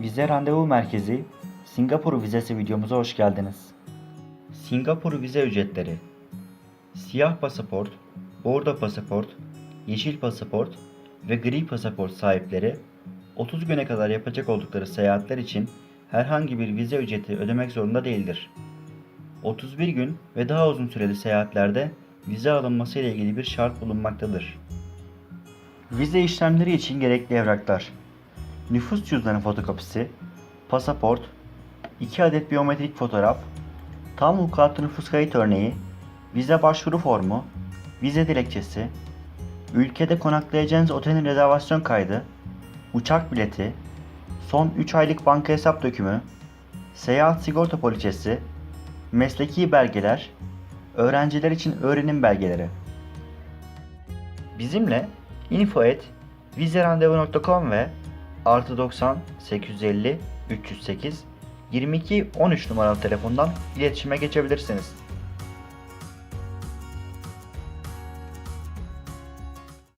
Vize Randevu Merkezi Singapur vizesi videomuza hoş geldiniz. Singapur vize ücretleri Siyah pasaport, bordo pasaport, yeşil pasaport ve gri pasaport sahipleri 30 güne kadar yapacak oldukları seyahatler için herhangi bir vize ücreti ödemek zorunda değildir. 31 gün ve daha uzun süreli seyahatlerde vize alınması ile ilgili bir şart bulunmaktadır. Vize işlemleri için gerekli evraklar Nüfus cüzdanı fotokopisi, pasaport, 2 adet biyometrik fotoğraf, tam vukuatlı nüfus kayıt örneği, vize başvuru formu, vize dilekçesi, ülkede konaklayacağınız otelin rezervasyon kaydı, uçak bileti, son 3 aylık banka hesap dökümü, seyahat sigorta poliçesi, mesleki belgeler, öğrenciler için öğrenim belgeleri. Bizimle info@vizerandevu.com ve artı 90 850 308 22 13 numaralı telefondan iletişime geçebilirsiniz.